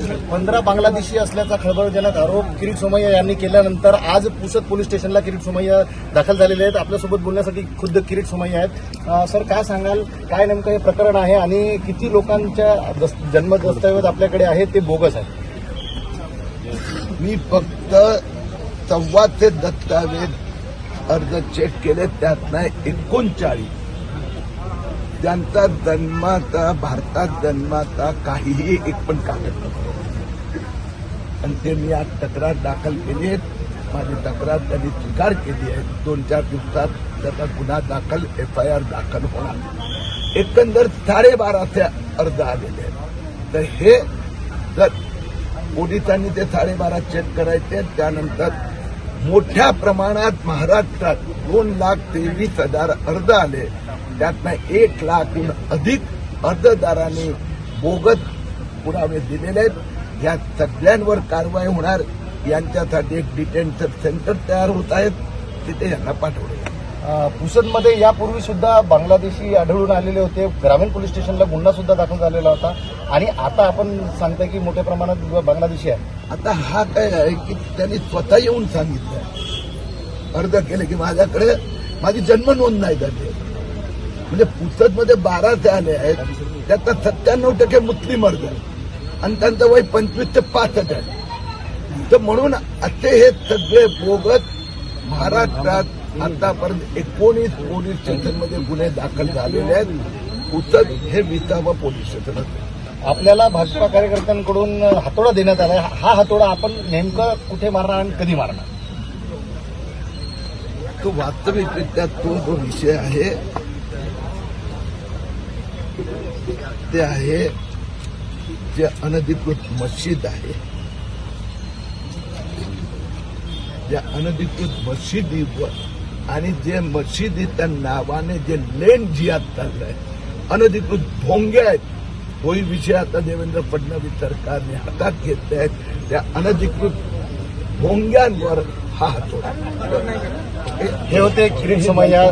पंधरा बांगलादेशी असल्याचा खळबळजनक आरोप किरीट सोमय्या यांनी केल्यानंतर आज पुसद पोलीस स्टेशनला किरीट सोमय्या दाखल झालेले आहेत. आपल्यासोबत बोलण्यासाठी खुद्द किरीट सोमय्या आहेत. सर काय सांगाल? काय नेमकं हे प्रकरण आहे आणि किती लोकांच्या दस- जन्म दस्तऐवज आपल्याकडे आहेत ते बोगस आहे? मी फक्त सव्वाचे दस्तावेज अर्ज चेक केले त्यातनं एकोणचाळीस. त्यांचा जन्माचा भारतात जन्माचा काहीही एक पण कागद नव्हता. आणि ते मी आज तक्रार दाखल केली आहेत. माझी तक्रार त्यांनी स्वीकार केली आहे. दोन चार दिवसात त्याचा गुन्हा दाखल एफ आय आर दाखल होणार एकंदर साडेबाराचे अर्ज आलेले आहेत. तर हे जर पोलिसांनी ते साडेबारा चेक करायचे त्यानंतर मोठ्या प्रमाणात महाराष्ट्रात दोन लाख तेवीस हजार अर्ज आले. त्यातनं एक लाखहून अधिक अर्जदारांनी बोगद पुरावे दिलेले आहेत. या सगळ्यांवर कारवाई होणार. यांच्यासाठी एक डिटेन्शन सेंटर तयार होत आहेत. तिथे यांना पाठवले. पुसदमध्ये यापूर्वी सुद्धा बांगलादेशी आढळून आलेले होते. ग्रामीण पोलीस स्टेशनला गुन्हा सुद्धा दाखल झालेला होता. आणि आता आपण सांगताय की मोठ्या प्रमाणात बांगलादेशी आहे. आता हा काय आहे की त्यांनी स्वतः येऊन सांगितलं. अर्ज केले की माझ्याकडे माझी जन्म नोंद नाही झाली. म्हणजे पुस्तकमध्ये बारा ते आले आहेत. त्यातला सत्त्याण्णव टक्के मुस्लिम अर्ज आणि त्यांचं वय पंचवीस ते पासष्ट आहे. तर म्हणून असे हे सगळे बोगत महाराष्ट्रात आतापर्यंत एकोणीस पोलीस स्टेशनमध्ये गुन्हे दाखल झालेले आहेत. पुस्तक हे विसावं पोलीस स्टेशन आपल्याला भाजपा कार्यकर्त्यांकडून हातोडा देण्यात आला हा हातोडा आपण नेमकं कुठे मारणार आणि कधी मारणार? तो वास्तविकरित्या तो जो विषय आहे ते आहे जे अनधिकृत मस्जिद आहे. ज्या अनधिकृत मशिदीवर आणि जे मशिदीच्या नावाने जे लेन जियात चाललंय अनधिकृत भोंगे आहेत. तोही विषय आता देवेंद्र फडणवीस सरकारने हातात घेतले आहेत. त्या अनधिकृत भोंग्यांवर हा हातो हे होते किरीट सोमय्या